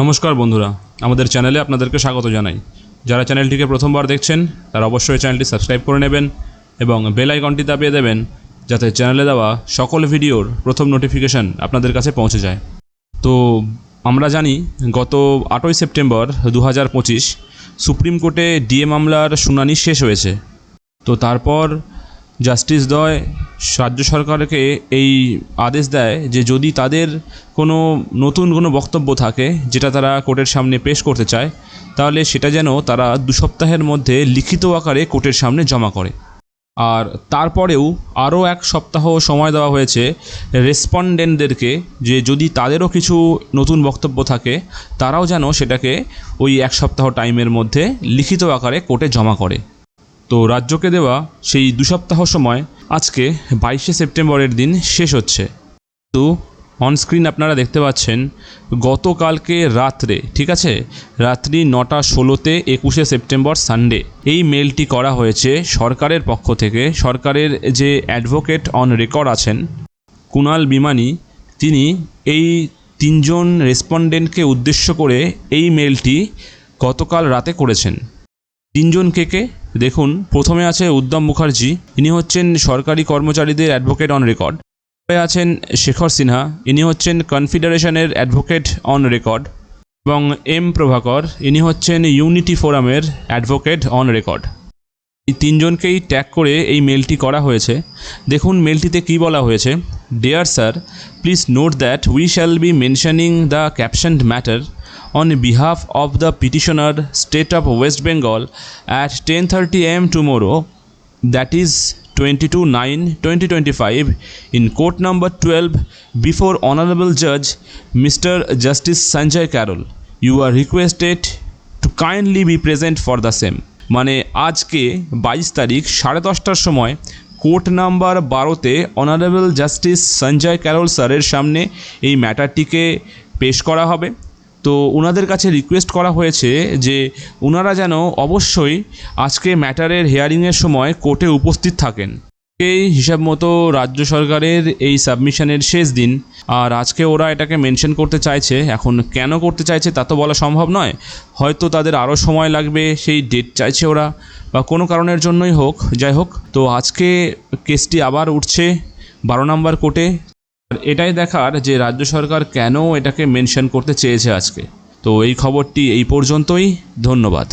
নমস্কার বন্ধুরা, আমাদের চ্যানেলে আপনাদেরকে স্বাগত জানাই। যারা চ্যানেলটিকে প্রথমবার দেখছেন, তারা অবশ্যই চ্যানেলটি সাবস্ক্রাইব করে নেবেন এবং বেল আইকনটি দাবিয়ে দেবেন যাতে চ্যানেলে দেওয়া সকল ভিডিওর প্রথম নোটিফিকেশান আপনাদের কাছে পৌঁছে যায়। তো আমরা জানি, গত আটই সেপ্টেম্বর দু হাজার পঁচিশ সুপ্রিম কোর্টে ডিএ মামলার শুনানি শেষ হয়েছে। তো তারপর জাস্টিস দয়, রাজ্য সরকারকে এই আদেশ দেয় যে যদি তাদের কোনো নতুন কোনো বক্তব্য থাকে যেটা তারা কোর্টের সামনে পেশ করতে চায়, তাহলে সেটা যেন তারা দু সপ্তাহের মধ্যে লিখিত আকারে কোর্টের সামনে জমা করে। আর তারপরেও আরও এক সপ্তাহ সময় দেওয়া হয়েছে রেসপন্ডেন্টদেরকে যে যদি তাদেরও কিছু নতুন বক্তব্য থাকে, তারাও যেন সেটাকে ওই এক সপ্তাহ টাইমের মধ্যে লিখিত আকারে কোর্টে জমা করে। তো রাজ্যকে দেওয়া সেই দু সপ্তাহ সময় আজকে বাইশে সেপ্টেম্বরের দিন শেষ হচ্ছে। তো অনস্ক্রিন আপনারা দেখতে পাচ্ছেন, গতকালকে রাত্রে, ঠিক আছে? রাত্রি নটা ষোলোতে একুশে সেপ্টেম্বর সানডে এই মেলটি করা হয়েছে সরকারের পক্ষ থেকে। সরকারের যে অ্যাডভোকেট অন রেকর্ড আছেন, কুনাল বিমানি, তিনি এই তিনজন রেসপন্ডেন্টকে উদ্দেশ্য করে এই মেলটি গতকাল রাতে করেছেন। তিনজন কে কে? দেখুন, প্রথমে আছে উদ্যম মুখার্জি, ইনি হচ্ছেন সরকারি কর্মচারীদের অ্যাডভোকেট অন রেকর্ড পরে আছেন শেখর সিনহা, ইনি হচ্ছেন কনফেডারেশনের অ্যাডভোকেট অন রেকর্ড এবং এম প্রভাকর, ইনি হচ্ছেন ইউনিটি ফোরামের অ্যাডভোকেট অন রেকর্ড এই তিনজনকেই ট্যাগ করে এই মেলটি করা হয়েছে। দেখুন মেলটিতে কি বলা হয়েছে। Dear sir please note that we shall be mentioning the captioned matter on behalf of the petitioner state of West Bengal at ten thirty AM tomorrow that is twenty two nine twenty twenty five in court number twelve before honourable জজ mister justice Sanjay Karol you are requested to kindly be present for the same মানে আজকে বাইশ তারিখ সাড়ে দশটার সময় court number বারোতে honourable justice Sanjay Karol স্যারের সামনে এই ম্যাটারটিকে পেশ করা হবে। তো ওনাদের কাছে রিকোয়েস্ট করা হয়েছে যে ওনারা যেন অবশ্যই আজকে ম্যাটারের হেয়ারিংয়ের সময় কোর্টে উপস্থিত থাকেন। এই হিসাব মতো রাজ্য সরকারের এই সাবমিশনের শেষ দিন, আর আজকে ওরা এটাকে মেনশন করতে চাইছে। এখন কেন করতে চাইছে তা তো বলা সম্ভব নয়। হয়তো তাদের আরও সময় লাগবে, সেই ডেট চাইছে ওরা, বা কোনো কারণের জন্যই হোক, যাই হোক। তো আজকে কেসটি আবার উঠছে বারো নম্বর কোর্টে। এটাই দেখার যে রাজ্য সরকার কেন এটাকে মেনশন করতে চেয়েছে আজকে। তো এই খবরটি এই পর্যন্তই। ধন্যবাদ।